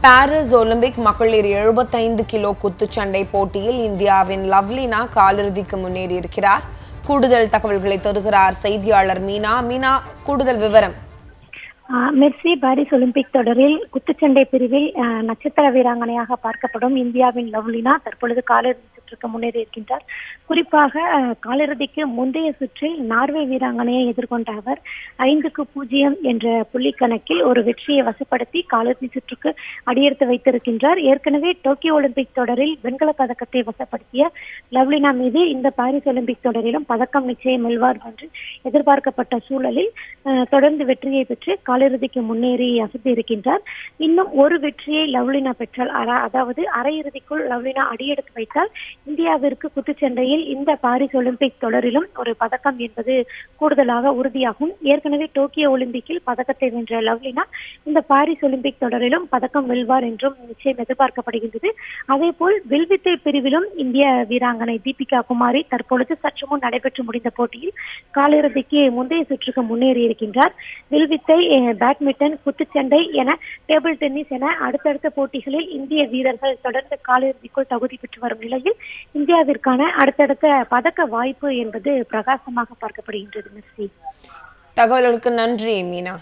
Paris Olympic மகளிர் 75 kilo குத்துச்சண்டை போட்டியில் இந்தியாவின் லவ்லினா காலிறுதிக்கு முன்னேறியிருக்கிறார். கூடுதல் தகவல்களை தருகிறார் செய்தியாளர் மீனா. மீனா கூடுதல் விவரம். ஆஹ் மெர்சி பாரிஸ் ஒலிம்பிக் தொடரில் குத்துச்சண்டை பிரிவில் ஆஹ் நட்சத்திர வீராங்கனையாக பார்க்கப்படும் இந்தியாவின் லவ்லினா தற்பொழுது காலிறுதி சுற்றுக்கு முன்னேறி இருக்கின்றார். குறிப்பாக காலிறுதிக்கு முந்தைய சுற்றில் நார்வே வீராங்கனையை எதிர்கொண்ட அவர் ஐந்துக்கு பூஜ்ஜியம் என்ற புள்ளி கணக்கில் ஒரு வெற்றியை வசப்படுத்தி காலிறுதி சுற்றுக்கு அடியெடுத்து வைத்திருக்கின்றார். ஏற்கனவே டோக்கியோ ஒலிம்பிக் தொடரில் வெண்கல பதக்கத்தை வசப்படுத்திய லவ்லினா மீது இந்த பாரிஸ் ஒலிம்பிக் தொடரிலும் பதக்கம் நிச்சயம் வெல்வார் என்று எதிர்பார்க்கப்பட்ட சூழலில் தொடர்ந்து வெற்றியை பெற்று காலிறுதிக்கு முன்னேறி அசத்தி இருக்கின்றார். இன்னும் ஒரு வெற்றியை லவ்லினா பெற்றால் அதாவது அரையிறுதிக்குள் லவ்லினா அடியெடுத்து வைத்தால் இந்தியாவிற்கு குத்துச்சண்டையில் இந்த பாரிஸ் ஒலிம்பிக் தொடரிலும் ஒரு பதக்கம் என்பது கூடுதலாக உறுதியாகும். ஏற்கனவே டோக்கியோ ஒலிம்பிக்கில் பதக்கத்தை வென்ற லவ்லினா இந்த பாரிஸ் ஒலிம்பிக் தொடரிலும் பதக்கம் வெல்வார் என்றும் நிச்சயம் எதிர்பார்க்கப்படுகின்றது. அதே போல் வில்வித்தை பிரிவிலும் இந்திய வீராங்கனை தீபிகா குமாரி தற்பொழுது சற்று முன் நடைபெற்று முடிந்த போட்டியில் காலிறுதிக்கு முந்தைய சுற்றுக்கு முன்னேறி இருக்கின்றார். வில்வித்தை பேட்மிண்டன் குத்துச்சண்டை என டேபிள் டென்னிஸ் என அடுத்தடுத்த போட்டிகளில் இந்திய வீரர்கள் தொடர்ந்து காலிறுதிக்குள் தகுதி பெற்று வரும் நிலையில் இந்தியாவிற்கான அடுத்தடுத்த பதக்க வாய்ப்பு என்பது பிரகாசமாக பார்க்கப்படுகின்றது தகவல்களுக்கு நன்றி மீனா.